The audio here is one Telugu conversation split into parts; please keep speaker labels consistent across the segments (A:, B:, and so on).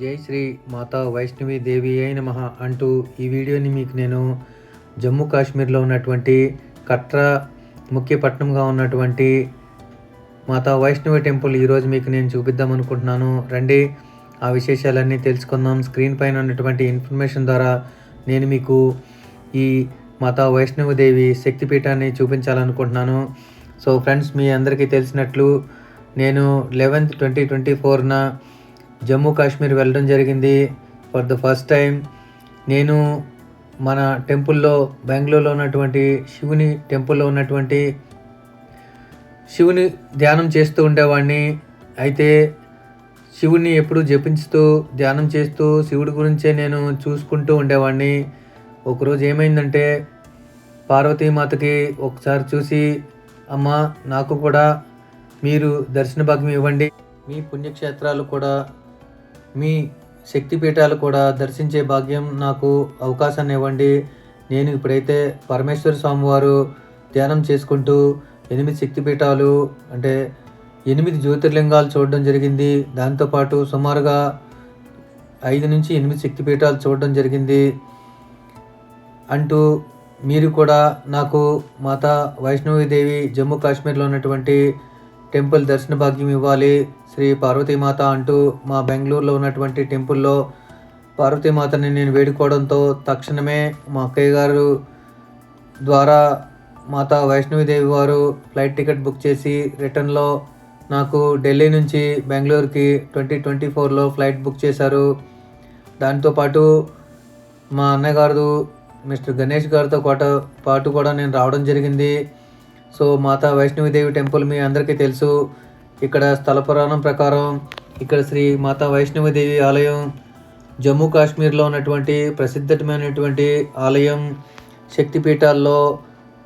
A: జై శ్రీ మాతా వైష్ణవి దేవి అయిన మహా అంటూ ఈ వీడియోని మీకు నేను జమ్మూ కాశ్మీర్లో ఉన్నటువంటి కట్రా ముఖ్య పట్టణంగా ఉన్నటువంటి మాతా వైష్ణవి టెంపుల్ ఈరోజు మీకు నేను చూపిద్దాం అనుకుంటున్నాను. రండి ఆ విశేషాలన్నీ తెలుసుకుందాం. స్క్రీన్ పైన ఉన్నటువంటి ఇన్ఫర్మేషన్ ద్వారా నేను మీకు ఈ మాతా వైష్ణవి దేవి శక్తిపీఠాన్ని చూపించాలనుకుంటున్నాను. సో ఫ్రెండ్స్ మీ అందరికీ తెలిసినట్లు నేను లెవెన్త్ ట్వంటీ ట్వంటీ ఫోర్న జమ్మూ కాశ్మీర్ వెళ్ళడం జరిగింది ఫర్ ద ఫస్ట్ టైం. నేను మన టెంపుల్లో బెంగళూరులో ఉన్నటువంటి శివుని టెంపుల్లో ఉన్నటువంటి శివుని ధ్యానం చేస్తూ ఉండేవాడిని. అయితే శివుని ఎప్పుడు జపించుతూ ధ్యానం చేస్తూ శివుడి గురించే నేను చూసుకుంటూ ఉండేవాడిని. ఒకరోజు ఏమైందంటే పార్వతీమాతకి ఒకసారి చూసి అమ్మ నాకు కూడా మీరు దర్శన భాగ్యం ఇవ్వండి. మీ పుణ్యక్షేత్రాలు కూడా మీ శక్తిపీఠాలు కూడా దర్శించే భాగ్యం నాకు అవకాశాన్ని ఇవ్వండి. నేను ఇప్పుడైతే పరమేశ్వర స్వామివారు ధ్యానం చేసుకుంటూ ఎనిమిది శక్తిపీఠాలు అంటే ఎనిమిది జ్యోతిర్లింగాలు చూడడం జరిగింది. దాంతోపాటు సుమారుగా ఐదు నుంచి ఎనిమిది శక్తిపీఠాలు చూడడం జరిగింది. అంటూ మీరు కూడా నాకు మాతా వైష్ణవీదేవి జమ్మూ కాశ్మీర్లో ఉన్నటువంటి టెంపుల్ దర్శన భాగ్యం ఇవ్వాలి. శ్రీ పార్వతీమాత అంటూ మా బెంగళూరులో ఉన్నటువంటి టెంపుల్లో పార్వతీమాతని నేను వేడుకోవడంతో తక్షణమే మా అక్కయ్య గారు ద్వారా మాతా వైష్ణవీదేవి వారు ఫ్లైట్ టికెట్ బుక్ చేసి రిటర్న్లో నాకు ఢిల్లీ నుంచి బెంగళూరుకి ట్వంటీ ట్వంటీ ఫోర్లో ఫ్లైట్ బుక్ చేశారు. దాంతోపాటు మా అన్నగారు మిస్టర్ గణేష్ గారితో పాటు పాటు కూడా నేను రావడం జరిగింది. సో మాతా వైష్ణవిదేవి టెంపుల్ మీ అందరికీ తెలుసు. ఇక్కడ స్థల పురాణం ప్రకారం ఇక్కడ శ్రీ మాతా వైష్ణవిదేవి ఆలయం జమ్మూ కాశ్మీర్లో ఉన్నటువంటి ప్రసిద్ధమైనటువంటి ఆలయం శక్తిపీఠాల్లో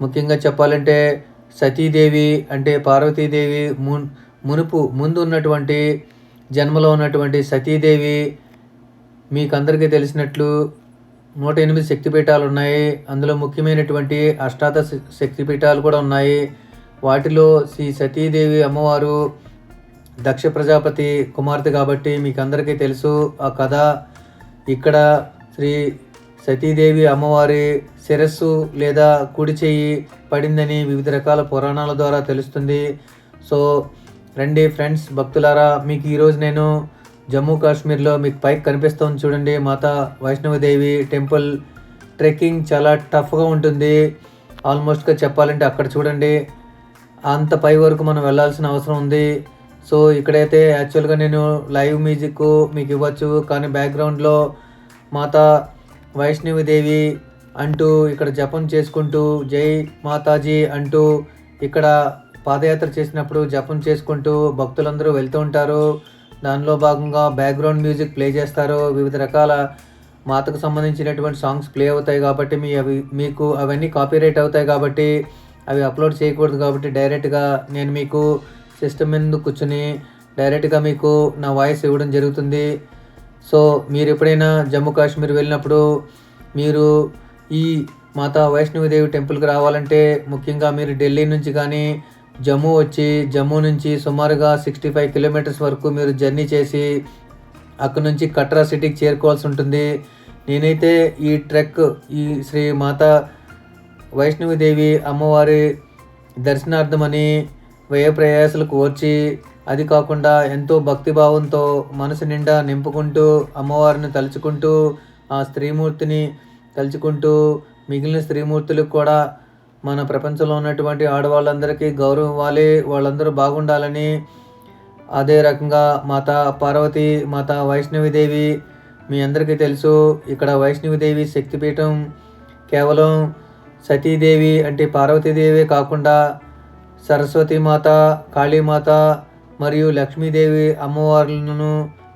A: ముఖ్యంగా చెప్పాలంటే సతీదేవి అంటే పార్వతీదేవి మున్ మునుపు ముందు ఉన్నటువంటి జన్మలో ఉన్నటువంటి సతీదేవి మీకందరికీ తెలిసినట్లు నూట ఎనిమిది శక్తిపీఠాలు ఉన్నాయి అందులో ముఖ్యమైనటువంటి అష్టాదశ శక్తిపీఠాలు కూడా ఉన్నాయి. వాటిలో శ్రీ సతీదేవి అమ్మవారు దక్ష ప్రజాపతి కుమార్తె కాబట్టి మీకు అందరికీ తెలుసు ఆ కథ. ఇక్కడ శ్రీ సతీదేవి అమ్మవారి శిరస్సు లేదా కుడి చేయి పడిందని వివిధ రకాల పురాణాల ద్వారా తెలుస్తుంది. సో రండి ఫ్రెండ్స్ భక్తులారా మీకు ఈరోజు నేను జమ్మూ కాశ్మీర్లో మీకు పైకి కనిపిస్తుంది చూడండి. మాతా వైష్ణవదేవి టెంపుల్ ట్రెక్కింగ్ చాలా టఫ్గా ఉంటుంది. ఆల్మోస్ట్గా చెప్పాలంటే అక్కడ చూడండి. అంత పై వరకు మనం వెళ్ళాల్సిన అవసరం ఉంది. సో ఇక్కడైతే యాక్చువల్గా నేను లైవ్ మ్యూజిక్ మీకు ఇవ్వచ్చు. కానీ బ్యాక్గ్రౌండ్లో మాతా వైష్ణవిదేవి అంటూ ఇక్కడ జపం చేసుకుంటూ జై మాతాజీ అంటూ ఇక్కడ పాదయాత్ర చేసినప్పుడు జపం చేసుకుంటూ భక్తులందరూ వెళ్తూ ఉంటారు. దానిలో భాగంగా బ్యాక్గ్రౌండ్ మ్యూజిక్ ప్లే చేస్తారు వివిధ రకాల మాతకు సంబంధించినటువంటి సాంగ్స్ ప్లే అవుతాయి కాబట్టి మీ అవి మీకు అవన్నీ కాపీరైట్ అవుతాయి కాబట్టి అవి అప్లోడ్ చేయకూడదు కాబట్టి డైరెక్ట్గా నేను మీకు సిస్టమ్ ముందు కూర్చుని డైరెక్ట్గా మీకు నా వాయిస్ ఇవ్వడం జరుగుతుంది. సో మీరు ఎప్పుడైనా జమ్మూ కాశ్మీర్ వెళ్ళినప్పుడు మీరు ఈ మాతా వైష్ణవిదేవి టెంపుల్కి రావాలంటే ముఖ్యంగా మీరు ఢిల్లీ నుంచి కానీ జమ్మూ వచ్చి జమ్మూ నుంచి సుమారుగా సిక్స్టీ ఫైవ్ కిలోమీటర్స్ వరకు మీరు జర్నీ చేసి అక్కడ నుంచి కట్రా సిటీకి చేరుకోవాల్సి ఉంటుంది. నేనైతే ఈ ట్రెక్ ఈ శ్రీ మాత వైష్ణవిదేవి అమ్మవారి దర్శనార్థమని వ్యయ ప్రయాసాలకు వచ్చి అది కాకుండా ఎంతో భక్తిభావంతో మనసు నిండా నింపుకుంటూ అమ్మవారిని తలుచుకుంటూ ఆ స్త్రీమూర్తిని తలుచుకుంటూ మిగిలిన స్త్రీమూర్తులకు కూడా మన ప్రపంచంలో ఉన్నటువంటి ఆడవాళ్ళందరికీ గౌరవం ఇవ్వాలి వాళ్ళందరూ బాగుండాలని అదే రకంగా మాత పార్వతి మాత వైష్ణవిదేవి మీ అందరికీ తెలుసు. ఇక్కడ వైష్ణవిదేవి శక్తిపీఠం కేవలం సతీదేవి అంటే పార్వతీదేవి కాకుండా సరస్వతీమాత కాళీమాత మరియు లక్ష్మీదేవి అమ్మవార్లను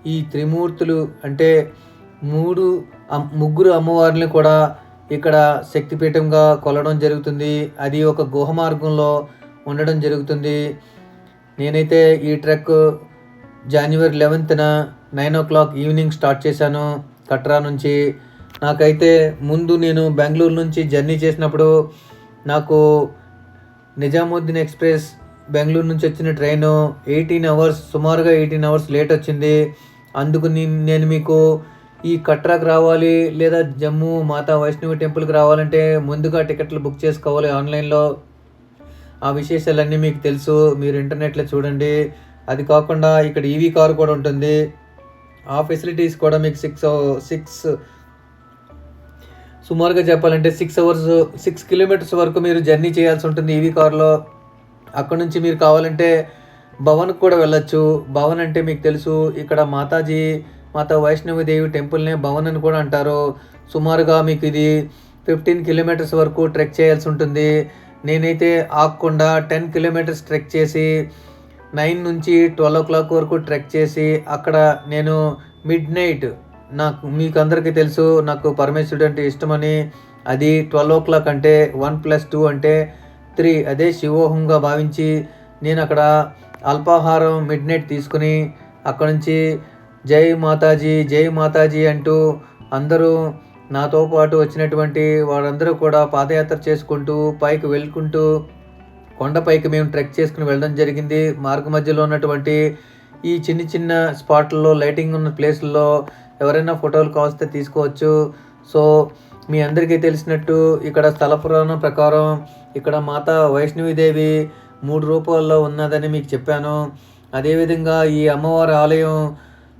A: ఈ త్రిమూర్తులు అంటే మూడు ముగ్గురు అమ్మవార్లను కూడా ఇక్కడ శక్తిపీఠంగా కొలవడం జరుగుతుంది. అది ఒక గుహ మార్గంలో ఉండడం జరుగుతుంది. నేనైతే ఈ ట్రెక్ జనవరి లెవెన్త్న nine o'clock evening start చేశాను కట్రా నుంచి. నాకైతే ముందు నేను బెంగళూరు నుంచి జర్నీ చేసినప్పుడు నాకు నిజాముద్దీన్ ఎక్స్ప్రెస్ బెంగళూరు నుంచి వచ్చిన ట్రైను ఎయిటీన్ అవర్స్ సుమారుగా ఎయిటీన్ అవర్స్ లేట్ వచ్చింది. అందుకు నేను మీకు ఈ కట్రాకి రావాలి లేదా జమ్మూ మాతా వైష్ణవి టెంపుల్కి రావాలంటే ముందుగా టికెట్లు బుక్ చేసుకోవాలి ఆన్లైన్లో. ఆ విశేషాలన్నీ మీకు తెలుసు. మీరు ఇంటర్నెట్లో చూడండి. అది కాకుండా ఇక్కడ ఈవీ కార్ కూడా ఉంటుంది. ఆ ఫెసిలిటీస్ కూడా మీకు సిక్స్ సిక్స్ సుమారుగా చెప్పాలంటే సిక్స్ అవర్స్ సిక్స్ కిలోమీటర్స్ వరకు మీరు జర్నీ చేయాల్సి ఉంటుంది ఈవీ కార్లో. అక్కడ నుంచి మీరు కావాలంటే భవన్కి కూడా వెళ్ళొచ్చు. భవన్ అంటే మీకు తెలుసు. ఇక్కడ మాతాజీ మాత వైష్ణవిదేవి టెంపుల్నే భవన్ అని కూడా అంటారు. సుమారుగా మీకు ఇది ఫిఫ్టీన్ కిలోమీటర్స్ వరకు ట్రెక్ చేయాల్సి ఉంటుంది. నేనైతే ఆగకుండా టెన్ కిలోమీటర్స్ ట్రెక్ చేసి నైన్ నుంచి ట్వెల్వ్ ఓ క్లాక్ వరకు ట్రెక్ చేసి అక్కడ నేను మిడ్ నైట్ నాకు మీకు అందరికీ తెలుసు నాకు పరమేశ్వరుడు అంటే ఇష్టమని. అది ట్వెల్వ్ ఓ క్లాక్ అంటే వన్ ప్లస్ టూ అంటే త్రీ. అదే శివోహంగా భావించి నేను అక్కడ అల్పాహారం మిడ్ నైట్ తీసుకుని అక్కడ నుంచి జై మాతాజీ జై మాతాజీ అంటూ అందరూ నాతో పాటు వచ్చినటువంటి వారందరూ కూడా పాదయాత్ర చేసుకుంటూ పైకి వెళ్ళుకుంటూ కొండపైకి మేము ట్రెక్ చేసుకుని వెళ్ళడం జరిగింది. మార్గ మధ్యలో ఉన్నటువంటి ఈ చిన్న చిన్న స్పాట్లలో లైటింగ్ ఉన్న ప్లేస్లలో ఎవరైనా ఫోటోలు కావస్తే తీసుకోవచ్చు. సో మీ అందరికీ తెలిసినట్టు ఇక్కడ స్థల పురాణం ప్రకారం ఇక్కడ మాత వైష్ణవీదేవి మూడు రూపాల్లో ఉన్నదని మీకు చెప్పాను. అదేవిధంగా ఈ అమ్మవారి ఆలయం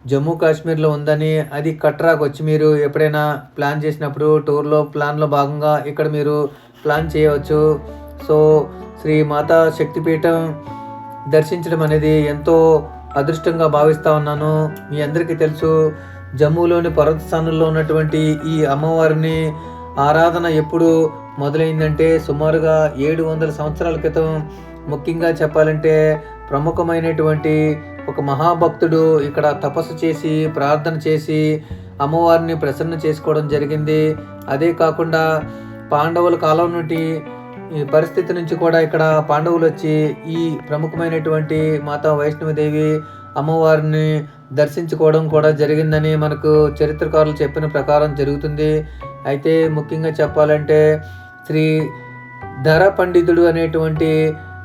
A: జమ్మూ కాశ్మీర్లో ఉందని అది కట్రాకు వచ్చి మీరు ఎప్పుడైనా ప్లాన్ చేసినప్పుడు టూర్లో ప్లాన్లో భాగంగా ఇక్కడ మీరు ప్లాన్ చేయవచ్చు. సో శ్రీ మాతా శక్తిపీఠం దర్శించడం అనేది ఎంతో అదృష్టంగా భావిస్తూ ఉన్నాను. మీ అందరికీ తెలుసు జమ్మూలోని పర్వత స్థానంలో ఉన్నటువంటి ఈ అమ్మవారిని ఆరాధన ఎప్పుడు మొదలైందంటే సుమారుగా ఏడు వందల సంవత్సరాల క్రితం. ముఖ్యంగా చెప్పాలంటే ప్రముఖమైనటువంటి ఒక మహాభక్తుడు ఇక్కడ తపస్సు చేసి ప్రార్థన చేసి అమ్మవారిని ప్రసన్న చేసుకోవడం జరిగింది. అదే కాకుండా పాండవుల కాలం నుండి ఈ పరిస్థితి నుంచి కూడా ఇక్కడ పాండవులు వచ్చి ఈ ప్రముఖమైనటువంటి మాతా వైష్ణవదేవి అమ్మవారిని దర్శించుకోవడం కూడా జరిగిందని మనకు చరిత్రకారులు చెప్పిన ప్రకారం జరుగుతుంది. అయితే ముఖ్యంగా చెప్పాలంటే శ్రీ ధర పండితుడు అనేటువంటి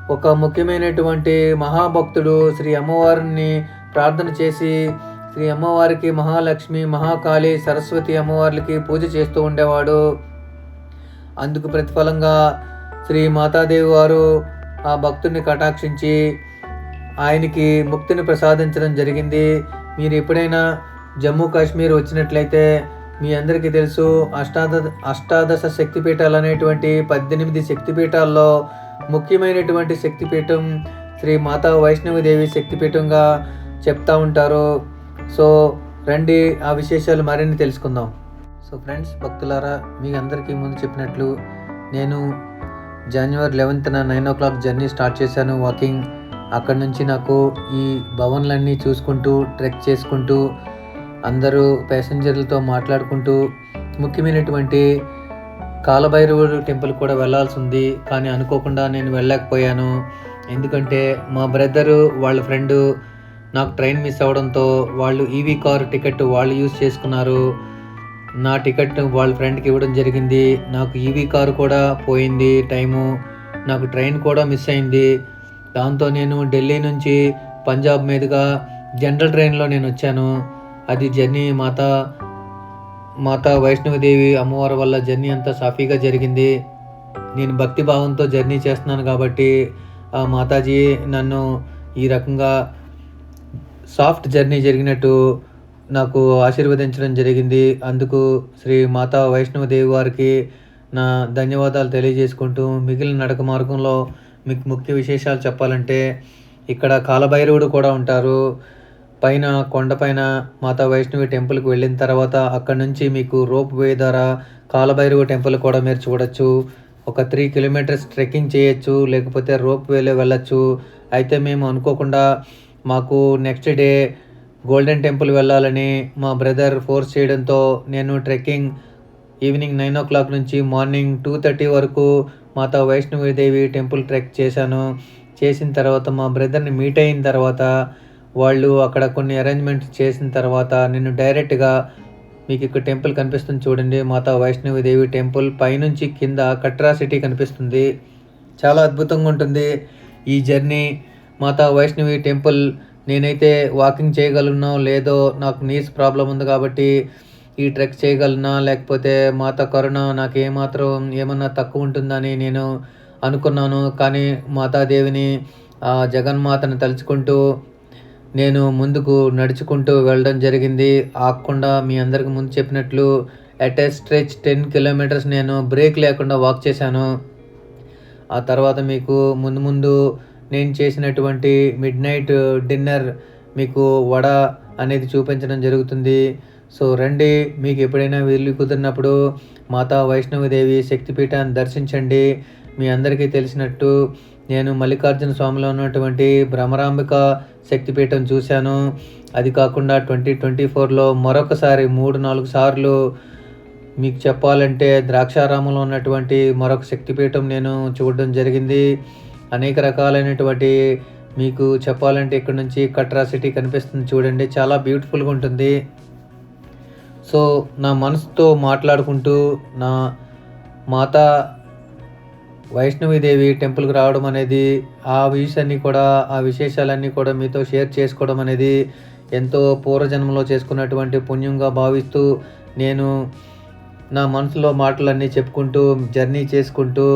A: ఒక ముఖ్యమైనటువంటి మహాభక్తుడు శ్రీ అమ్మవారిని ప్రార్థన చేసి శ్రీ అమ్మవారికి మహాలక్ష్మి మహాకాళి సరస్వతి అమ్మవార్లకి పూజ చేస్తూ ఉండేవాడు. అందుకు ప్రతిఫలంగా శ్రీ మాతాదేవి వారు ఆ భక్తుడిని కటాక్షించి ఆయనకి ముక్తిని ప్రసాదించడం జరిగింది. మీరు ఎప్పుడైనా జమ్మూ కాశ్మీర్ వచ్చినట్లయితే మీ అందరికీ తెలుసు అష్టాద అష్టాదశ శక్తిపీఠాలు అనేటువంటి పద్దెనిమిది శక్తిపీఠాల్లో ముఖ్యమైనటువంటి శక్తిపీఠం శ్రీ మాతా వైష్ణవదేవి శక్తిపీఠంగా చెప్తా ఉంటారు. సో రండి ఆ విశేషాలు మరిన్ని తెలుసుకుందాం. సో ఫ్రెండ్స్ భక్తులారా మీ అందరికీ ముందు చెప్పినట్లు నేను జనవరి లెవెన్త్న nine o'clock journey start చేశాను. వాకింగ్ అక్కడ నుంచి నాకు ఈ భవన్లన్నీ చూసుకుంటూ ట్రెక్ చేసుకుంటూ అందరూ ప్యాసింజర్లతో మాట్లాడుకుంటూ ముఖ్యమైనటువంటి కాలభైరవుడు టెంపుల్ కూడా వెళ్ళాల్సి ఉంది కానీ అనుకోకుండా నేను వెళ్ళలేకపోయాను. ఎందుకంటే మా బ్రదరు వాళ్ళ ఫ్రెండు నాకు ట్రైన్ మిస్ అవ్వడంతో వాళ్ళు ఈవీ కార్ టికెట్ వాళ్ళు యూజ్ చేసుకున్నారు. నా టికెట్ వాళ్ళ ఫ్రెండ్కి ఇవ్వడం జరిగింది. నాకు ఈవీ కారు కూడా పోయింది టైము. నాకు ట్రైన్ కూడా మిస్ అయింది. దాంతో నేను ఢిల్లీ నుంచి పంజాబ్ మీదుగా జనరల్ ట్రైన్లో నేను వచ్చాను. అది జర్నీ మాతా మాతా వైష్ణవదేవి అమ్మవారి వల్ల జర్నీ అంతా సాఫీగా జరిగింది. నేను భక్తి భావంతో జర్నీ చేస్తున్నాను కాబట్టి ఆ మాతాజీ నన్ను ఈ రకంగా సాఫ్ట్ జర్నీ జరిగినట్టు నాకు ఆశీర్వదించడం జరిగింది. అందుకు శ్రీ మాతా వైష్ణవదేవి వారికి నా ధన్యవాదాలు తెలియజేసుకుంటూ మిగిలిన నడక మార్గంలో మీకు ముఖ్య విశేషాలు చెప్పాలంటే ఇక్కడ కాలభైరవుడు కూడా ఉంటారు. పైన కొండపైన మాతా వైష్ణవి టెంపుల్కి వెళ్ళిన తర్వాత అక్కడ నుంచి మీకు రోప్ వే ద్వారా కాలభైరవ టెంపుల్ కూడా మీరు చూడొచ్చు. ఒక త్రీ కిలోమీటర్స్ ట్రెక్కింగ్ చేయొచ్చు లేకపోతే రోప్ వేలో వెళ్ళొచ్చు. అయితే మేము అనుకోకుండా మాకు నెక్స్ట్ డే గోల్డెన్ టెంపుల్ వెళ్ళాలని మా బ్రదర్ ఫోర్స్ చేయడంతో నేను trekking evening nine o'clock నుంచి మార్నింగ్ టూ థర్టీ వరకు మాతా వైష్ణవీదేవి టెంపుల్ ట్రెక్ చేశాను. చేసిన తర్వాత మా బ్రదర్ని మీట్ అయిన తర్వాత వాళ్ళు అక్కడ కొన్ని అరేంజ్మెంట్స్ చేసిన తర్వాత నేను డైరెక్ట్గా మీకు ఇక్కడ టెంపుల్ కనిపిస్తుంది చూడండి. మాతా వైష్ణవీదేవి టెంపుల్ పైనుంచి కింద కట్రా సిటీ కనిపిస్తుంది. చాలా అద్భుతంగా ఉంటుంది. ఈ జర్నీ మాతా వైష్ణవి టెంపుల్ నేనైతే వాకింగ్ చేయగలను లేదో నాకు నీస్ ప్రాబ్లం ఉంది కాబట్టి ఈ ట్రెక్ చేయగలనా లేకపోతే మాత కరుణ నాకు ఏమాత్రం ఏమన్నా తక్కువ ఉంటుందని నేను అనుకున్నాను. కానీ మాతాదేవిని జగన్మాతను తలుచుకుంటూ నేను ముందుకు నడుచుకుంటూ వెళ్ళడం జరిగింది. ఆగకుండా మీ అందరికి ముందు చెప్పినట్లు at a stretch ten kilometres నేను బ్రేక్ లేకుండా వాక్ చేశాను. ఆ తర్వాత మీకు ముందు ముందు నేను చేసినటువంటి మిడ్ నైట్ డిన్నర్ మీకు వడ అనేది చూపించడం జరుగుతుంది. సో రండి మీకు ఎప్పుడైనా వీలు కుదిరినప్పుడు మాతా వైష్ణవదేవి శక్తిపీఠాన్ని దర్శించండి. మీ అందరికీ తెలిసినట్టు నేను మల్లికార్జున స్వామిలో ఉన్నటువంటి భ్రమరాంబిక శక్తిపీఠం చూశాను. అది కాకుండా ట్వంటీ ట్వంటీ ఫోర్లో మరొకసారి మూడు నాలుగు సార్లు మీకు చెప్పాలంటే ద్రాక్షారామంలో ఉన్నటువంటి మరొక శక్తిపీఠం నేను చూడడం జరిగింది. అనేక రకాలైనటువంటి మీకు చెప్పాలంటే ఇక్కడ నుంచి కట్రా సిటీ కనిపిస్తుంది చూడండి. చాలా బ్యూటిఫుల్గా ఉంటుంది. సో నా మనసుతో మాట్లాడుకుంటూ నా మాతా వైష్ణవీదేవి టెంపుల్కి రావడం అనేది ఆ విషయాన్ని కూడా ఆ విశేషాలన్నీ కూడా మీతో షేర్ చేసుకోవడం అనేది ఎంతో పూర్వజన్మలో చేసుకున్నటువంటి పుణ్యంగా భావిస్తూ నేను నా మనసులో మాటలన్నీ చెప్పుకుంటూ జర్నీ చేసుకుంటూ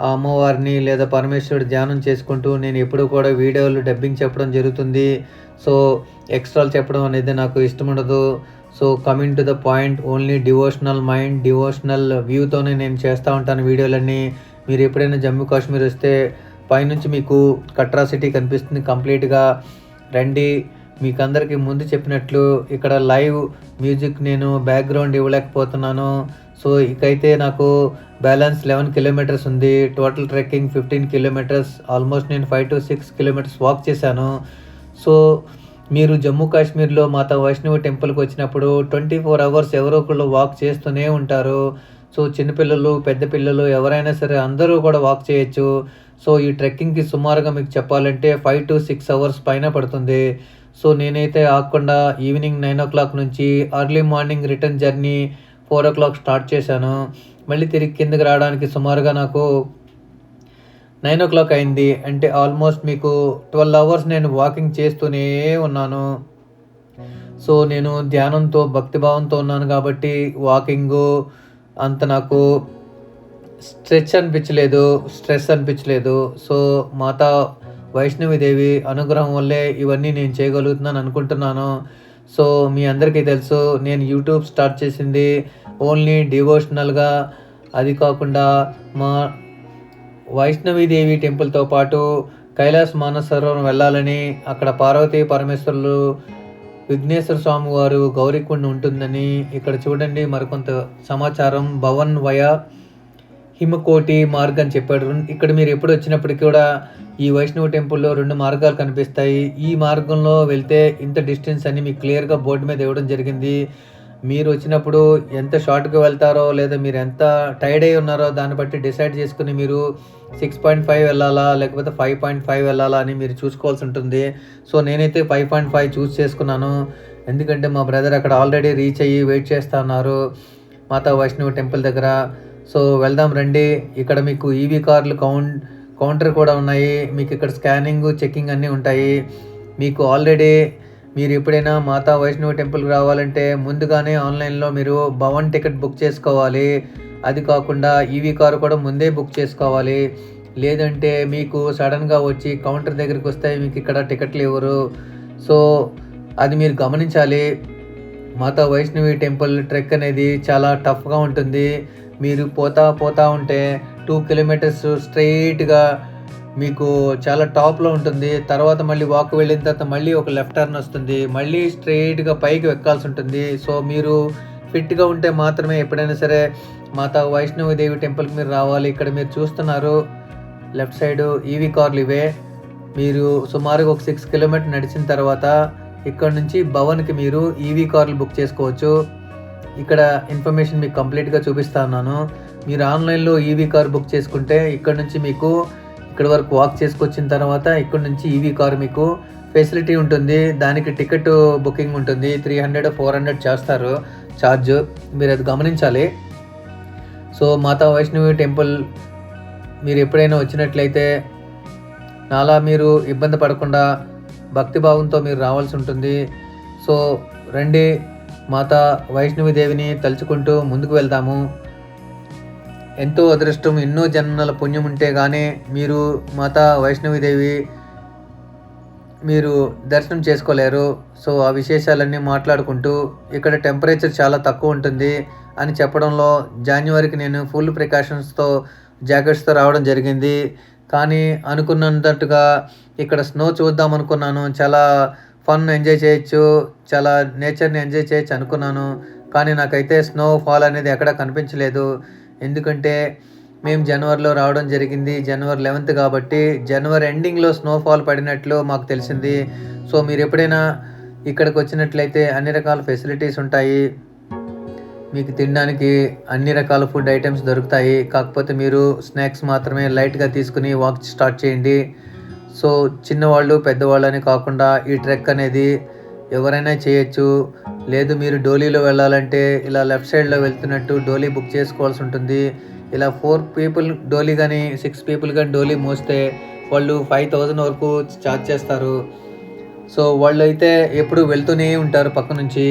A: ఆ అమ్మవారిని లేదా పరమేశ్వరుడు ధ్యానం చేసుకుంటూ నేను ఎప్పుడు కూడా వీడియోలు డబ్బింగ్ చెప్పడం జరుగుతుంది. సో ఎక్స్ట్రాలు చెప్పడం అనేది నాకు ఇష్టం ఉండదు so coming to the point only devotional mind devotional వ్యూతోనే నేను చేస్తూ ఉంటాను వీడియోలన్నీ. మీరు ఎప్పుడైనా జమ్మూ కాశ్మీర్ వస్తే పైనుంచి మీకు కట్రా సిటీ కనిపిస్తుంది. కంప్లీట్గా రండి. మీకు అందరికీ ముందు చెప్పినట్లు ఇక్కడ లైవ్ మ్యూజిక్ నేను బ్యాక్గ్రౌండ్ ఇవ్వలేకపోతున్నాను. సో ఇకైతే నాకు బ్యాలెన్స్ లెవెన్ కిలోమీటర్స్ ఉంది. Total trekking fifteen kilometres. Almost నేను five to six kilometres walk చేశాను. సో మీరు జమ్మూ కాశ్మీర్లో మాతా వైష్ణవి టెంపుల్కి వచ్చినప్పుడు ట్వంటీ ఫోర్ అవర్స్ ఎవరో ఒకళ్ళు వాక్ చేస్తూనే ఉంటారు. సో చిన్నపిల్లలు పెద్ద పిల్లలు ఎవరైనా సరే అందరూ కూడా వాక్ చేయొచ్చు. సో ఈ ట్రెక్కింగ్కి సుమారుగా మీకు చెప్పాలంటే ఫైవ్ టు సిక్స్ అవర్స్ పైన పడుతుంది. సో నేనైతే ఆగకుండా ఈవినింగ్ నైన్ ఓ క్లాక్ నుంచి early morning return journey four o'clock start చేశాను. మళ్ళీ తిరిగి కిందకి రావడానికి సుమారుగా నాకు నైన్ ఓ క్లాక్ అయింది. అంటే ఆల్మోస్ట్ మీకు ట్వెల్వ్ అవర్స్ నేను వాకింగ్ చేస్తూనే ఉన్నాను. సో నేను ధ్యానంతో భక్తిభావంతో ఉన్నాను కాబట్టి వాకింగు అంత నాకు స్ట్రెచ్ అనిపించలేదు స్ట్రెస్ అనిపించలేదు. సో మాతా వైష్ణవిదేవి అనుగ్రహం వల్లే ఇవన్నీ నేను చేయగలుగుతున్నాను అనుకుంటున్నాను. సో మీ అందరికీ తెలుసు నేను యూట్యూబ్ స్టార్ట్ చేసింది ఓన్లీ డివోషనల్గా. అది కాకుండా మా వైష్ణవీదేవి టెంపుల్తో పాటు కైలాస్ మానసరోవరం వెళ్ళాలని అక్కడ పార్వతీ పరమేశ్వరులు విఘ్నేశ్వర స్వామి వారు గౌరీకుండ ఉంటుందని ఇక్కడ చూడండి మరికొంత సమాచారం. భవన్ వయ హిమకోటి మార్గం చెప్పాడు. ఇక్కడ మీరు ఎప్పుడు వచ్చినప్పటికీ కూడా ఈ వైష్ణవ టెంపుల్లో రెండు మార్గాలు కనిపిస్తాయి. ఈ మార్గంలో వెళ్తే ఇంత డిస్టెన్స్ అని మీకు క్లియర్గా బోర్డు మీద ఇవ్వడం జరిగింది. మీరు వచ్చినప్పుడు ఎంత షార్ట్గా వెళ్తారో లేదా మీరు ఎంత టైర్డ్ అయి ఉన్నారో దాన్ని బట్టి డిసైడ్ చేసుకుని మీరు సిక్స్ పాయింట్ ఫైవ్ వెళ్ళాలా లేకపోతే ఫైవ్ పాయింట్ ఫైవ్ వెళ్ళాలా అని మీరు చూసుకోవాల్సి ఉంటుంది. సో నేనైతే ఫైవ్ పాయింట్ ఫైవ్ చూస్ చేసుకున్నాను. ఎందుకంటే మా బ్రదర్ అక్కడ ఆల్రెడీ రీచ్ అయ్యి వెయిట్ చేస్తూ ఉన్నారు. మాతా వైష్ణవి టెంపుల్ దగ్గర. సో వెళ్దాం రండి. ఇక్కడ మీకు ఈవీ కార్లు కౌంట్ కౌంటర్ కూడా ఉన్నాయి. మీకు ఇక్కడ స్కానింగ్ చెక్కింగ్ అన్నీ ఉంటాయి. మీకు ఆల్రెడీ మీరు ఎప్పుడైనా మాతా వైష్ణవి టెంపుల్కి రావాలంటే ముందుగానే ఆన్లైన్లో మీరు భవన్ టికెట్ బుక్ చేసుకోవాలి. అది కాకుండా ఈవీ కారు కూడా ముందే బుక్ చేసుకోవాలి. లేదంటే మీకు సడన్గా వచ్చి కౌంటర్ దగ్గరికి వస్తే మీకు ఇక్కడ టికెట్లు ఇవ్వరు. సో అది మీరు గమనించాలి. మాతా వైష్ణవి టెంపుల్ ట్రెక్ అనేది చాలా టఫ్గా ఉంటుంది. మీరు పోతా పోతా ఉంటే టూ కిలోమీటర్స్ స్ట్రైట్గా మీకు చాలా టాప్లో ఉంటుంది. తర్వాత మళ్ళీ వాక్ వెళ్ళిన తర్వాత మళ్ళీ ఒక లెఫ్ట్ టర్న్ వస్తుంది. మళ్ళీ స్ట్రైట్గా పైకి ఎక్కాల్సి ఉంటుంది. సో మీరు ఫిట్గా ఉంటే మాత్రమే ఎప్పుడైనా సరే మాతా వైష్ణవి టెంపుల్కి మీరు రావాలి. ఇక్కడ మీరు చూస్తున్నారు. లెఫ్ట్ సైడ్ ఈవీ కార్లు ఇవే. మీరు సుమారుగా ఒక సిక్స్ కిలోమీటర్ నడిచిన తర్వాత ఇక్కడ నుంచి భవన్కి మీరు ఈవీ కార్లు బుక్ చేసుకోవచ్చు. ఇక్కడ ఇన్ఫర్మేషన్ మీకు కంప్లీట్గా చూపిస్తా ఉన్నాను. మీరు ఆన్లైన్లో ఈవీ కార్ బుక్ చేసుకుంటే ఇక్కడ నుంచి మీకు ఇక్కడ వరకు వాక్ చేసుకొచ్చిన తర్వాత ఇక్కడ నుంచి ఈవీ కార్ మీకు ఫెసిలిటీ ఉంటుంది. దానికి టికెట్ బుకింగ్ ఉంటుంది. త్రీ హండ్రెడ్ ఫోర్ హండ్రెడ్ చేస్తారు. ఛార్జ్ మీరు అది గమనించాలి. సో మాతా వైష్ణవి టెంపుల్ మీరు ఎప్పుడైనా వచ్చినట్లయితే నాలా మీరు ఇబ్బంది పడకుండా భక్తిభావంతో మీరు రావాల్సి ఉంటుంది. సో రండి. మాతా వైష్ణవి దేవిని తలుచుకుంటూ ముందుకు వెళ్దాము. ఎంతో అదృష్టం ఎన్నో జన్మల పుణ్యం ఉంటే కానీ మీరు మాతా వైష్ణవిదేవి మీరు దర్శనం చేసుకోలేరు. సో ఆ విశేషాలన్నీ మాట్లాడుకుంటూ ఇక్కడ టెంపరేచర్ చాలా తక్కువ ఉంటుంది అని చెప్పడంలో జాన్యువరికి నేను ఫుల్ ప్రికాషన్స్తో జాకెట్స్తో రావడం జరిగింది. కానీ అనుకున్నంతట్టుగా ఇక్కడ స్నో చూద్దాం అనుకున్నాను. చాలా ఫన్ ఎంజాయ్ చేయొచ్చు చాలా నేచర్ని ఎంజాయ్ చేయొచ్చు అనుకున్నాను. కానీ నాకైతే స్నో ఫాల్ అనేది ఎక్కడా కనిపించలేదు. ఎందుకంటే మేము జనవరిలో రావడం జరిగింది జనవరి లెవెన్త్ కాబట్టి జనవరి ఎండింగ్లో స్నోఫాల్ పడినట్లు మాకు తెలిసింది. సో మీరు ఎప్పుడైనా ఇక్కడికి వచ్చినట్లయితే అన్ని రకాల ఫెసిలిటీస్ ఉంటాయి. మీకు తినడానికి అన్ని రకాల ఫుడ్ ఐటమ్స్ దొరుకుతాయి. కాకపోతే మీరు స్నాక్స్ మాత్రమే లైట్గా తీసుకుని వాక్ స్టార్ట్ చేయండి. సో చిన్నవాళ్ళు పెద్దవాళ్ళు అని కాకుండా ఈ ట్రెక్ అనేది ఎవరైనా చేయొచ్చు. లేదు మీరు డోలీలో వెళ్ళాలంటే ఇలా లెఫ్ట్ సైడ్లో వెళ్తున్నట్టు డోలీ బుక్ చేసుకోవాల్సి ఉంటుంది. ఇలా ఫోర్ పీపుల్ డోలీ కానీ సిక్స్ పీపుల్ కానీ డోలీ మోస్తే వాళ్ళు ఫైవ్ థౌజండ్ వరకు ఛార్జ్ చేస్తారు. సో వాళ్ళు అయితే ఎప్పుడు వెళ్తూనే ఉంటారు పక్క నుంచి.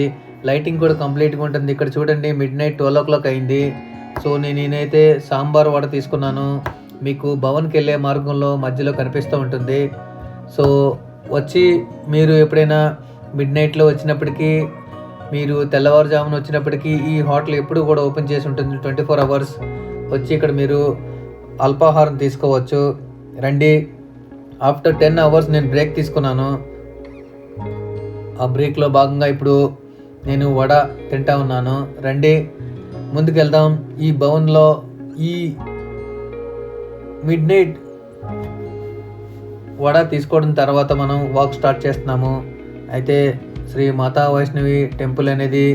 A: లైటింగ్ కూడా కంప్లీట్గా ఉంటుంది. ఇక్కడ చూడండి midnight twelve o'clock అయింది. సో నేను నేనైతే సాంబార్ వడ తీసుకున్నాను. మీకు భవన్కి వెళ్ళే మార్గంలో మధ్యలో కనిపిస్తూ ఉంటుంది. సో వచ్చి మీరు ఎప్పుడైనా మిడ్ నైట్లో వచ్చినప్పటికీ మీరు తెల్లవారుజామున వచ్చినప్పటికీ ఈ హోటల్ ఎప్పుడు కూడా ఓపెన్ చేసి ఉంటుంది ట్వంటీ ఫోర్ అవర్స్. వచ్చి ఇక్కడ మీరు అల్పాహారం తీసుకోవచ్చు. రండి. ఆఫ్టర్ టెన్ అవర్స్ నేను బ్రేక్ తీసుకున్నాను. ఆ బ్రేక్లో భాగంగా ఇప్పుడు నేను వడ తింటా ఉన్నాను. రండి. ముందుకెళ్దాం. ఈ భవన్లో ఈ మిడ్ నైట్ వడ తీసుకోవడం తర్వాత మనం వాక్ స్టార్ట్ చేస్తున్నాము. అయితే శ్రీ మాతా వైష్ణవి టెంపుల్ అనేది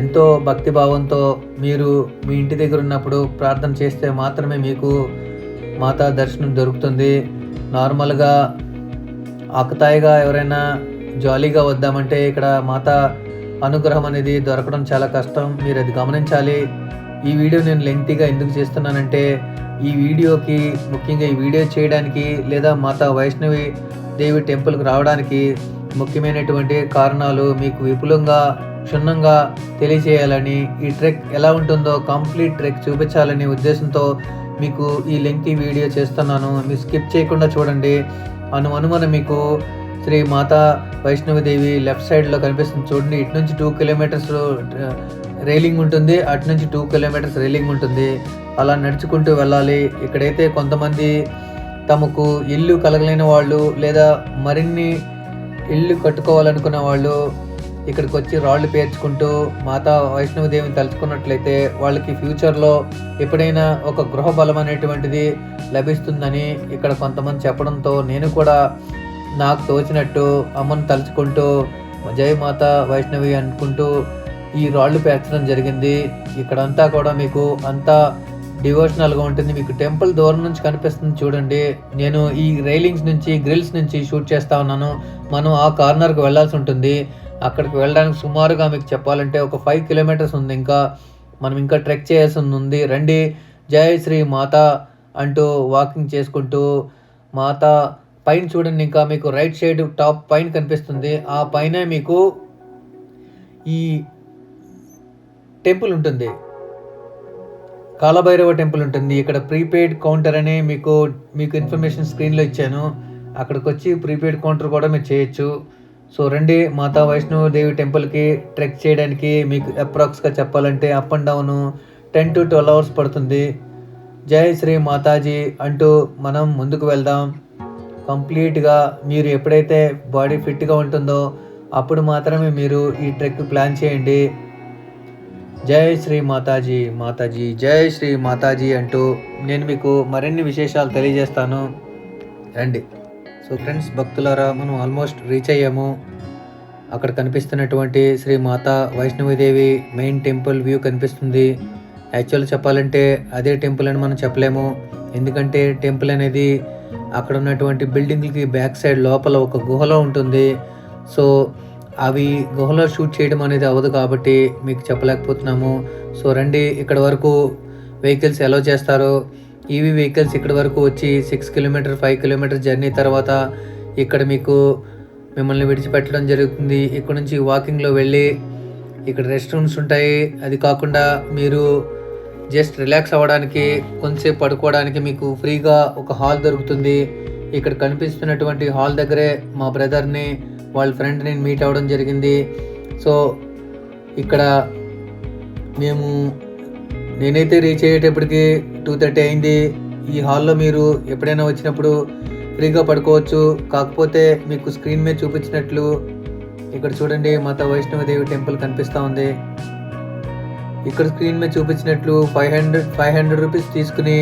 A: ఎంతో భక్తిభావంతో మీరు మీ ఇంటి దగ్గర ఉన్నప్పుడు ప్రార్థన చేస్తే మాత్రమే మీకు మాతా దర్శనం దొరుకుతుంది. నార్మల్గా ఆకతాయిగా ఎవరైనా జాలీగా వద్దామంటే ఇక్కడ మాతా అనుగ్రహం అనేది దొరకడం చాలా కష్టం. మీరు అది గమనించాలి. ఈ వీడియో నేను లెంగ్తీగా ఎందుకు చేస్తున్నానంటే ఈ వీడియోకి ముఖ్యంగా ఈ వీడియో చేయడానికి లేదా మాతా వైష్ణవి దేవి టెంపుల్కి రావడానికి ముఖ్యమైనటువంటి కారణాలు మీకు విపులంగా క్షుణ్ణంగా తెలియజేయాలని ఈ ట్రెక్ ఎలా ఉంటుందో కంప్లీట్ ట్రెక్ చూపించాలనే ఉద్దేశంతో మీకు ఈ లెంగ్తీ వీడియో చేస్తున్నాను. మీరు స్కిప్ చేయకుండా చూడండి. అను అనుమన మీకు శ్రీ మాతా వైష్ణవదేవి లెఫ్ట్ సైడ్లో కనిపిస్తుంది చూడండి. ఇటు నుంచి టూ కిలోమీటర్స్ రైలింగ్ ఉంటుంది. అటు నుంచి టూ కిలోమీటర్స్ రైలింగ్ ఉంటుంది. అలా నడుచుకుంటూ వెళ్ళాలి. ఇక్కడైతే కొంతమంది తమకు ఇల్లు కలగలేని వాళ్ళు లేదా మరిన్ని ఇల్లు కట్టుకోవాలనుకున్న వాళ్ళు ఇక్కడికి వచ్చి రాళ్ళు పేర్చుకుంటూ మాతా వైష్ణవదేవిని తలుచుకున్నట్లయితే వాళ్ళకి ఫ్యూచర్లో ఎప్పుడైనా ఒక గృహ బలం అనేటువంటిది లభిస్తుందని ఇక్కడ కొంతమంది చెప్పడంతో నేను కూడా నాకు తోచినట్టు అమ్మను తలుచుకుంటూ జయ మాత వైష్ణవి అనుకుంటూ ఈ రాళ్ళు పేర్చడం జరిగింది. ఇక్కడంతా కూడా మీకు అంతా డివోషనల్గా ఉంటుంది. మీకు టెంపుల్ దూరం నుంచి కనిపిస్తుంది చూడండి. నేను ఈ రైలింగ్స్ నుంచి గ్రిల్స్ నుంచి షూట్ చేస్తా ఉన్నాను. మనం ఆ కార్నర్కి వెళ్ళాల్సి ఉంటుంది. అక్కడికి వెళ్ళడానికి సుమారుగా మీకు చెప్పాలంటే ఒక ఫైవ్ కిలోమీటర్స్ ఉంది ఇంకా. మనం ఇంకా ట్రెక్ చేయాల్సి ఉంది. రండి. జయ శ్రీ మాత అంటూ వాకింగ్ చేసుకుంటూ మాత పైన చూడండి ఇంకా మీకు రైట్ సైడ్ టాప్ పైన కనిపిస్తుంది. ఆ పైన మీకు ఈ టెంపుల్ ఉంటుంది. కాలభైరవ టెంపుల్ ఉంటుంది. ఇక్కడ ప్రీపెయిడ్ కౌంటర్ అని మీకు మీకు ఇన్ఫర్మేషన్ స్క్రీన్లో ఇచ్చాను. అక్కడికి వచ్చి ప్రీపెయిడ్ కౌంటర్ కూడా మీరు చేయొచ్చు. సో రండి. మాతా వైష్ణవ దేవి టెంపుల్కి ట్రెక్ చేయడానికి మీకు అప్రాక్స్గా చెప్పాలంటే up and down ten to twelve hours పడుతుంది. జై శ్రీ మాతాజీ అంటూ మనం ముందుకు వెళ్దాం. కంప్లీట్గా మీరు ఎప్పుడైతే బాడీ ఫిట్గా ఉంటుందో అప్పుడు మాత్రమే మీరు ఈ ట్రెక్ ప్లాన్ చేయండి. జై శ్రీ మాతాజీ మాతాజీ జై శ్రీ మాతాజీ అంటూ నేను మీకు మరిన్ని విశేషాలు తెలియజేస్తాను. రండి. సో ఫ్రెండ్స్ భక్తులారా మనం ఆల్మోస్ట్ రీచ్ అయ్యాము. అక్కడ కనిపిస్తున్నటువంటి Shri Mata Vaishno Devi main temple view కనిపిస్తుంది. యాక్చువల్ చెప్పాలంటే అదే టెంపుల్ అని మనం చెప్పలేము. ఎందుకంటే టెంపుల్ అనేది అక్కడ ఉన్నటువంటి బిల్డింగ్లకి బ్యాక్ సైడ్ లోపల ఒక గుహలో ఉంటుంది. సో అవి గుహలో షూట్ చేయడం అనేది అవ్వదు కాబట్టి మీకు చెప్పలేకపోతున్నాము. సో రండి ఇక్కడ వరకు వెహికల్స్ ఎలా చేస్తారో ఈవీ వెహికల్స్ ఇక్కడ వరకు వచ్చి six kilometre five kilometre journey తర్వాత ఇక్కడ మీకు మిమ్మల్ని విడిచిపెట్టడం జరుగుతుంది. ఇక్కడ నుంచి వాకింగ్లో వెళ్ళి ఇక్కడ రెస్ట్ రూమ్స్ ఉంటాయి. అది కాకుండా మీరు జస్ట్ రిలాక్స్ అవ్వడానికి కొంతసేపు పడుకోవడానికి మీకు ఫ్రీగా ఒక హాల్ దొరుకుతుంది. ఇక్కడ కనిపిస్తున్నటువంటి హాల్ దగ్గరే మా బ్రదర్ని వాళ్ళ ఫ్రెండ్ని మీట్ అవ్వడం జరిగింది. సో ఇక్కడ మేము నేనైతే రీచ్ అయ్యేటప్పటికి టూ థర్టీ అయింది. ఈ హాల్లో మీరు ఎప్పుడైనా వచ్చినప్పుడు ఫ్రీగా పడుకోవచ్చు. కాకపోతే మీకు స్క్రీన్ మీద చూపించినట్లు ఇక్కడ చూడండి మాతా వైష్ణవదేవి టెంపుల్ కనిపిస్తూ ఉంది. ఇక్కడ స్క్రీన్ మీద చూపించినట్లు five hundred five hundred rupees తీసుకుని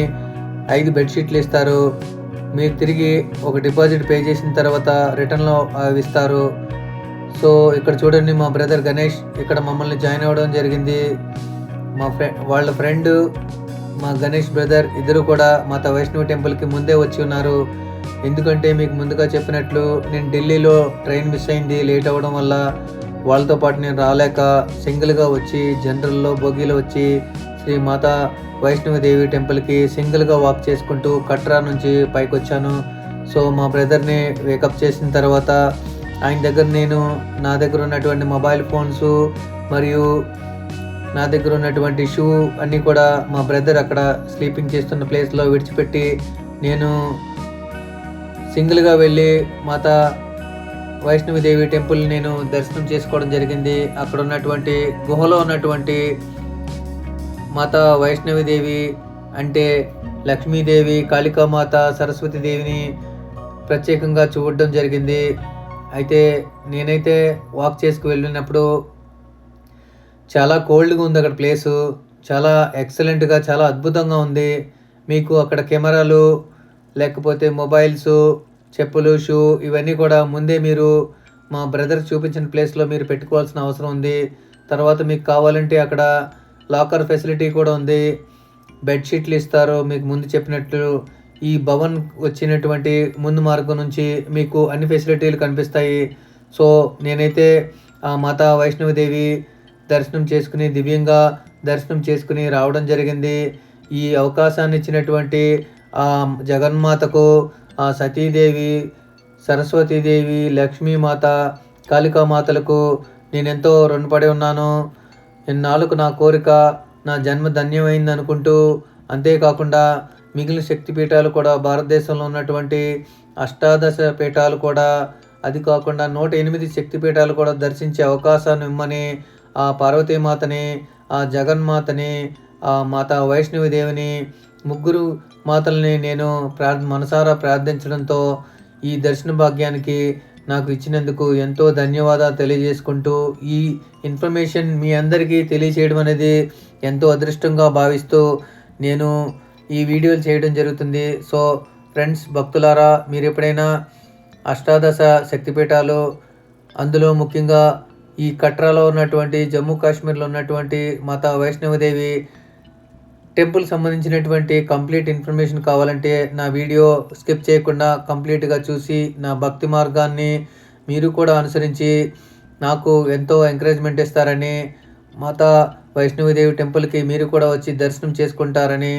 A: ఐదు బెడ్షీట్లు ఇస్తారు. మీరు తిరిగి ఒక డిపాజిట్ పే చేసిన తర్వాత రిటర్న్లో అవి ఇస్తారు సో ఇక్కడ చూడండి మా బ్రదర్ గణేష్ ఇక్కడ మమ్మల్ని జాయిన్ అవ్వడం జరిగింది. మా ఫ్రెండ్ వాళ్ళ ఫ్రెండ్ మా గణేష్ బ్రదర్ ఇద్దరు కూడా మాత వైష్ణవి టెంపుల్కి ముందే వచ్చి ఉన్నారు. ఎందుకంటే మీకు ముందుగా చెప్పినట్లు నేను ఢిల్లీలో ట్రైన్ మిస్ అయింది లేట్ అవ్వడం వల్ల. వాళ్ళతో పాటు నేను రాలేక సింగిల్గా వచ్చి జనరల్లో బోగీలో వచ్చి శ్రీ మాతా వైష్ణవదేవి టెంపుల్కి సింగిల్గా వాక్ చేసుకుంటూ కట్రా నుంచి పైకి వచ్చాను సో మా బ్రదర్ని వేకప్ చేసిన తర్వాత ఆయన దగ్గర నేను నా దగ్గర ఉన్నటువంటి మొబైల్ ఫోన్స్ మరియు నా దగ్గర ఉన్నటువంటి షూ అన్నీ కూడా మా బ్రదర్ అక్కడ స్లీపింగ్ చేస్తున్న ప్లేస్లో విడిచిపెట్టి నేను సింగిల్గా వెళ్ళి మాతా వైష్ణవిదేవి టెంపుల్ నేను దర్శనం చేసుకోవడం జరిగింది. అక్కడ ఉన్నటువంటి గుహలో ఉన్నటువంటి మాత వైష్ణవిదేవి అంటే లక్ష్మీదేవి కాళికామాత సరస్వతీదేవిని ప్రత్యేకంగా చూడడం జరిగింది. అయితే నేనైతే వాక్ చేసుకు వెళ్ళినప్పుడు చాలా కోల్డ్గా ఉంది అక్కడ ప్లేసు చాలా ఎక్సలెంట్గా చాలా అద్భుతంగా ఉంది. మీకు అక్కడ కెమెరాలు లేకపోతే మొబైల్స్ చెప్పులు షూ ఇవన్నీ కూడా ముందే మీరు మా బ్రదర్ చూపించిన ప్లేస్లో మీరు పెట్టుకోవాల్సిన అవసరం ఉంది. తర్వాత మీకు కావాలంటే అక్కడ లాకర్ ఫెసిలిటీ కూడా ఉంది. బెడ్షీట్లు ఇస్తారు. మీకు ముందు చెప్పినట్లు ఈ భవన్ వచ్చినటువంటి ముందు మార్గం నుంచి మీకు అన్ని ఫెసిలిటీలు కనిపిస్తాయి. సో నేనైతే ఆ మాతా వైష్ణవదేవి దర్శనం చేసుకుని దివ్యంగా దర్శనం చేసుకుని రావడం జరిగింది. ఈ అవకాశాన్ని ఇచ్చినటువంటి ఆ జగన్మాతకు ఆ సతీదేవి సరస్వతీదేవి లక్ష్మీమాత కాళికామాతలకు నేనెంతో రుణపడి ఉన్నాను. ఇన్నాళ్ళకు నా కోరిక నా జన్మ ధన్యమైంది అనుకుంటూ అంతేకాకుండా మిగిలిన శక్తిపీఠాలు కూడా భారతదేశంలో ఉన్నటువంటి అష్టాదశ పీఠాలు కూడా అది కాకుండా నూట ఎనిమిది శక్తిపీఠాలు కూడా దర్శించే అవకాశాన్ని ఇమ్మని ఆ పార్వతీమాతని ఆ జగన్మాతని ఆ మాత వైష్ణవి దేవిని ముగ్గురు మాతల్ని నేను ప్రార్ మనసారా ప్రార్థించడంతో ఈ దర్శన భాగ్యానికి నాకు ఇచ్చినందుకు ఎంతో ధన్యవాదాలు తెలియజేసుకుంటూ ఈ ఇన్ఫర్మేషన్ మీ అందరికీ తెలియచేయడం అనేది ఎంతో అదృష్టంగా భావిస్తూ నేను ఈ వీడియోలు చేయడం జరుగుతుంది. సో ఫ్రెండ్స్ భక్తులారా మీరు ఎప్పుడైనా అష్టాదశ శక్తిపీఠాలు అందులో ముఖ్యంగా ఈ కట్రాలో ఉన్నటువంటి జమ్మూ కాశ్మీర్లో ఉన్నటువంటి మాతా వైష్ణవదేవి టెంపుల్ సంబంధించినటువంటి కంప్లీట్ ఇన్ఫర్మేషన్ కావాలంటే నా వీడియో స్కిప్ చేయకుండా కంప్లీట్గా చూసి నా భక్తి మార్గాన్ని మీరు కూడా అనుసరించి నాకు ఎంతో ఎంకరేజ్మెంట్ ఇస్తారని మాతా వైష్ణవదేవి టెంపుల్కి మీరు కూడా వచ్చి దర్శనం చేసుకుంటారని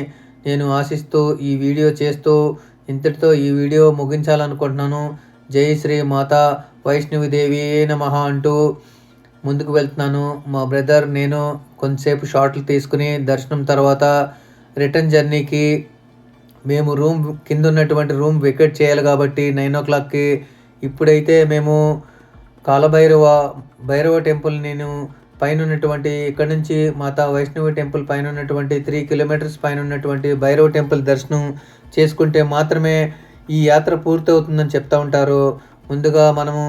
A: నేను ఆశిస్తూ ఈ వీడియో చేస్తూ ఇంతటితో ఈ వీడియో ముగించాలనుకుంటున్నాను. జై శ్రీ మాతా వైష్ణవిదేవి నమః అంటూ ముందుకు వెళ్తున్నాను. మా బ్రదర్ నేను కొంతసేపు షార్ట్లు తీసుకుని దర్శనం తర్వాత రిటర్న్ జర్నీకి మేము రూమ్ కింద ఉన్నటువంటి రూమ్ వికెట్ చేయాలి కాబట్టి నైన్ ఓ క్లాక్కి ఇప్పుడైతే మేము కాలభైరవ భైరవ టెంపుల్ నేను పైన ఉన్నటువంటి ఇక్కడ నుంచి మాతా వైష్ణవి టెంపుల్ పైన ఉన్నటువంటి త్రీ కిలోమీటర్స్ పైన ఉన్నటువంటి భైరవ టెంపుల్ దర్శనం చేసుకుంటే మాత్రమే ఈ యాత్ర పూర్తవుతుందని చెప్తూ ఉంటారు. ముందుగా మనము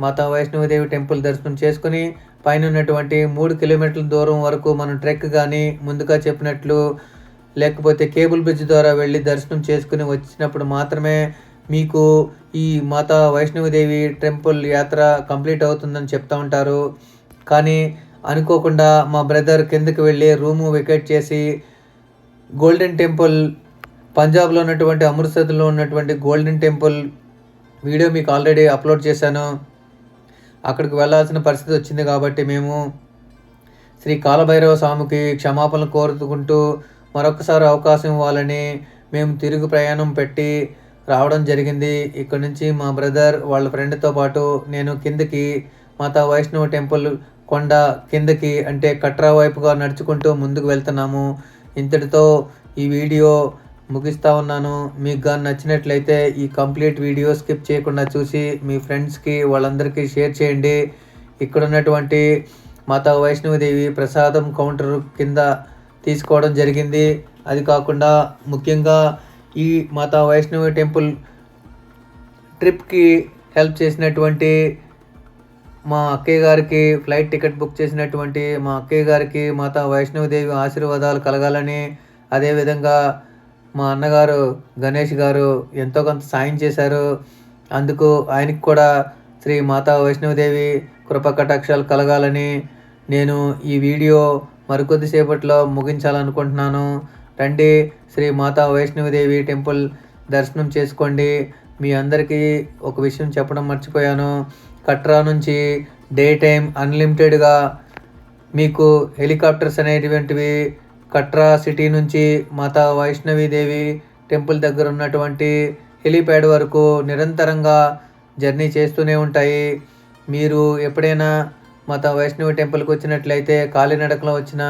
A: మాతా వైష్ణవదేవి టెంపుల్ దర్శనం చేసుకుని పైన ఉన్నటువంటి మూడు కిలోమీటర్ల దూరం వరకు మనం ట్రెక్ కానీ ముందుగా చెప్పినట్లు లేకపోతే కేబుల్ బ్రిడ్జ్ ద్వారా వెళ్ళి దర్శనం చేసుకుని వచ్చినప్పుడు మాత్రమే మీకు ఈ మాతా వైష్ణవదేవి టెంపుల్ యాత్ర కంప్లీట్ అవుతుందని చెప్తూ ఉంటారు. కానీ అనుకోకుండా మా బ్రదర్ కిందకి వెళ్ళి రూము వెకేట్ చేసి గోల్డెన్ టెంపుల్ పంజాబ్లో ఉన్నటువంటి అమృత్సర్లో ఉన్నటువంటి గోల్డెన్ టెంపుల్ వీడియో మీకు ఆల్రెడీ అప్లోడ్ చేశాను. అక్కడికి వెళ్ళాల్సిన పరిస్థితి వచ్చింది కాబట్టి మేము శ్రీ కాలభైరవ స్వామికి క్షమాపణలు కోరుకుంటూ మరొకసారి అవకాశం ఇవ్వాలని మేము తిరుగు ప్రయాణం పెట్టి రావడం జరిగింది. ఇక్కడ నుంచి మా బ్రదర్ వాళ్ళ ఫ్రెండ్తో పాటు నేను కిందకి మాతా వైష్ణవ టెంపుల్ కొండ కిందకి అంటే కట్రా వైపుగా నడుచుకుంటూ ముందుకు వెళ్తున్నాము. ఇంతటితో ఈ వీడియో ముగిస్తూ ఉన్నాను. మీకు కానీ నచ్చినట్లయితే ఈ కంప్లీట్ వీడియో స్కిప్ చేయకుండా చూసి మీ ఫ్రెండ్స్కి వాళ్ళందరికీ షేర్ చేయండి. ఇక్కడ ఉన్నటువంటి మాతా వైష్ణవదేవి ప్రసాదం కౌంటర్ కింద తీసుకోవడం జరిగింది. అది కాకుండా ముఖ్యంగా ఈ మాతా వైష్ణవి టెంపుల్ ట్రిప్కి హెల్ప్ చేసినటువంటి మా అక్కయ్య గారికి ఫ్లైట్ టికెట్ బుక్ చేసినటువంటి మా అక్కయ్య గారికి మాతా వైష్ణవదేవి ఆశీర్వాదాలు కలగాలని అదేవిధంగా మా అన్నగారు గణేష్ గారు ఎంతో కొంత సాయం చేశారు. అందుకు ఆయనకు కూడా శ్రీ మాతా వైష్ణవదేవి కృప కటాక్షాలు కలగాలని నేను ఈ వీడియో మరికొద్దిసేపట్లో ముగించాలనుకుంటున్నాను. రండి శ్రీ మాతా వైష్ణవదేవి టెంపుల్ దర్శనం చేసుకోండి. మీ అందరికీ ఒక విషయం చెప్పడం మర్చిపోయాను. కట్రా నుంచి డే టైం అన్లిమిటెడ్గా మీకు హెలికాప్టర్స్ అనేటువంటివి కట్రా సిటీ నుంచి మాతా వైష్ణవీదేవి టెంపుల్ దగ్గర ఉన్నటువంటి హెలిప్యాడ్ వరకు నిరంతరంగా జర్నీ చేస్తూనే ఉంటాయి. మీరు ఎప్పుడైనా మాత వైష్ణవి టెంపుల్కి వచ్చినట్లయితే కాలినడకలో వచ్చిన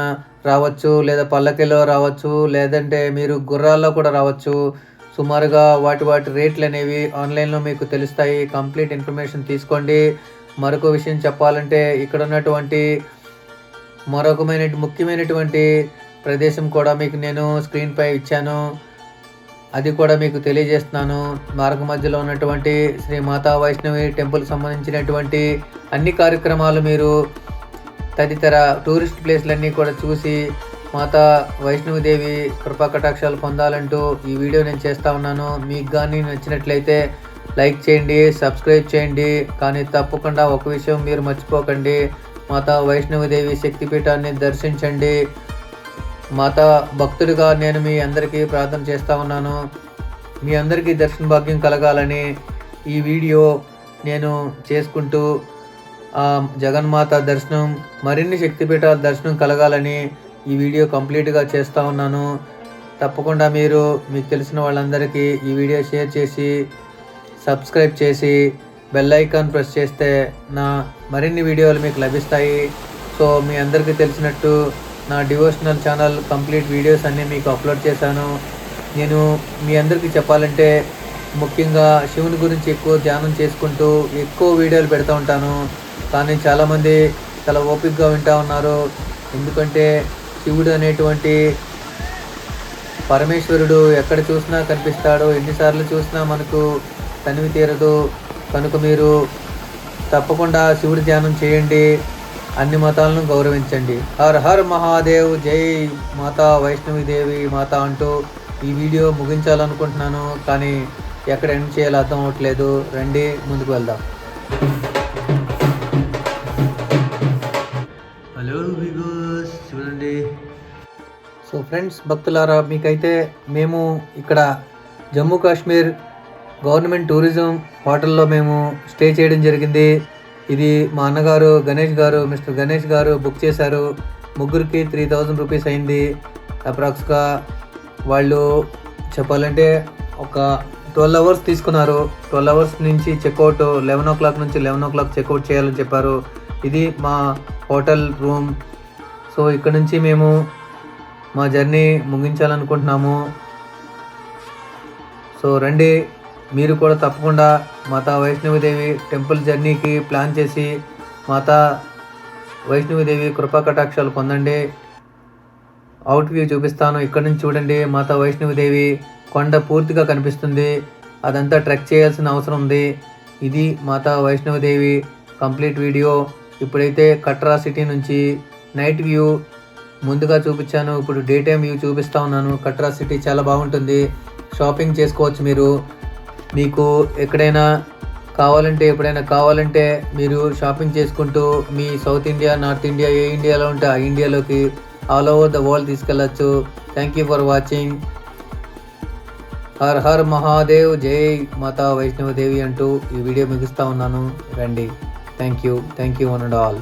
A: రావచ్చు లేదా పల్లకిలో రావచ్చు లేదంటే మీరు గుర్రాల్లో కూడా రావచ్చు. సుమారుగా వాటి వాటి రేట్లు అనేవి ఆన్లైన్లో మీకు తెలుస్తాయి. కంప్లీట్ ఇన్ఫర్మేషన్ తీసుకోండి. మరొక విషయం చెప్పాలంటే ఇక్కడ ఉన్నటువంటి మరొకమైన ముఖ్యమైనటువంటి ప్రదేశం కూడా మీకు నేను స్క్రీన్పై ఇచ్చాను. అది కూడా మీకు తెలియజేస్తున్నాను. మార్గ మధ్యలో ఉన్నటువంటి శ్రీ మాతా వైష్ణవి టెంపుల్ సంబంధించినటువంటి అన్ని కార్యక్రమాలు మీరు తదితర టూరిస్ట్ ప్లేస్లన్నీ కూడా చూసి మాతా వైష్ణవిదేవి కృపా కటాక్షాలు పొందాలంటూ ఈ వీడియో నేను చేస్తూ ఉన్నాను. మీకు కానీ నచ్చినట్లయితే లైక్ చేయండి సబ్స్క్రైబ్ చేయండి. కానీ తప్పకుండా ఒక విషయం మీరు మర్చిపోకండి. మాతా వైష్ణవిదేవి శక్తిపీఠాన్ని దర్శించండి. మాత భక్తుడిగా నేను మీ అందరికీ ప్రార్థన చేస్తూ ఉన్నాను. మీ అందరికీ దర్శన భాగ్యం కలగాలని ఈ వీడియో నేను చేసుకుంటూ జగన్మాత దర్శనం మరిన్ని శక్తిపీఠాల దర్శనం కలగాలని ఈ వీడియో కంప్లీట్గా చేస్తూ ఉన్నాను. తప్పకుండా మీరు మీకు తెలిసిన వాళ్ళందరికీ ఈ వీడియో షేర్ చేసి సబ్స్క్రైబ్ చేసి బెల్ ఐకాన్ ప్రెస్ చేస్తే నా మరిన్ని వీడియోలు మీకు లభిస్తాయి. సో మీ అందరికీ తెలిసినట్టు నా డివోషనల్ ఛానల్ కంప్లీట్ వీడియోస్ అన్నీ మీకు అప్లోడ్ చేశాను. నేను మీ అందరికీ చెప్పాలంటే ముఖ్యంగా శివుని గురించి ఎక్కువ ధ్యానం చేసుకుంటూ ఎక్కువ వీడియోలు పెడతా ఉంటాను. కానీ చాలామంది చాలా ఓపికగా వింటూ ఉన్నారు. ఎందుకంటే శివుడు అనేటువంటి పరమేశ్వరుడు ఎక్కడ చూసినా కనిపిస్తాడు. ఎన్నిసార్లు చూసినా మనకు తనివి తీరదు. కనుక మీరు తప్పకుండా శివుడి ధ్యానం చేయండి. అన్ని మతాలను గౌరవించండి. హర్ హర్ మహాదేవ్ జై మాతా వైష్ణవిదేవి మాత అంటూ ఈ వీడియో ముగించాలనుకుంటున్నాను. కానీ ఎక్కడ ఎండ్ చేయాలో అర్థం అవ్వట్లేదు. రండి ముందుకు వెళ్దాం. హలో విగోస్ చూడండి. సో ఫ్రెండ్స్ భక్తులారా మీకైతే మేము ఇక్కడ జమ్మూ కాశ్మీర్ గవర్నమెంట్ టూరిజం హోటల్లో మేము స్టే చేయడం జరిగింది. ఇది మా అన్నగారు గణేష్ గారు మిస్టర్ గణేష్ గారు బుక్ చేశారు. ముగ్గురికి త్రీ థౌజండ్ రూపీస్ అయింది. అప్రాక్స్గా వాళ్ళు చెప్పాలంటే ఒక ట్వెల్వ్ అవర్స్ తీసుకున్నారు. ట్వెల్వ్ అవర్స్ నుంచి చెక్అవుట్ లెవెన్ ఓ క్లాక్ నుంచి లెవెన్ ఓ క్లాక్ చెక్అవుట్ చేయాలని చెప్పారు. ఇది మా హోటల్ రూమ్. సో ఇక్కడ నుంచి మేము మా జర్నీ ముగించాలనుకుంటున్నాము. సో రండి. మీరు కూడా తప్పకుండా మాతా వైష్ణవిదేవి టెంపుల్ జర్నీకి ప్లాన్ చేసి మాతా వైష్ణవిదేవి కృపా కటాక్షాలు పొందండి. అవుట్ వ్యూ చూపిస్తాను. ఇక్కడ నుంచి చూడండి. మాతా వైష్ణవిదేవి కొండ పూర్తిగా కనిపిస్తుంది. అదంతా ట్రెక్ చేయాల్సిన అవసరం ఉంది. ఇది మాతా వైష్ణవిదేవి కంప్లీట్ వీడియో. ఇప్పుడైతే కట్రా సిటీ నుంచి నైట్ వ్యూ ముందుగా చూపించాను. ఇప్పుడు డే టైం వ్యూ చూపిస్తూ ఉన్నాను. కట్రా సిటీ చాలా బాగుంటుంది. షాపింగ్ చేసుకోవచ్చు మీరు. మీకు ఎక్కడైనా కావాలంటే ఎప్పుడైనా కావాలంటే మీరు షాపింగ్ చేసుకుంటూ మీ సౌత్ ఇండియా నార్త్ ఇండియా ఏ ఇండియాలో ఉంటే ఆ ఇండియాలోకి all over the world తీసుకెళ్ళచ్చు. Thank you for watching Har Har Mahadev జై మాతా వైష్ణవదేవి అంటూ ఈ వీడియో ముగిస్తూ ఉన్నాను. రండి. Thank you thank you one and all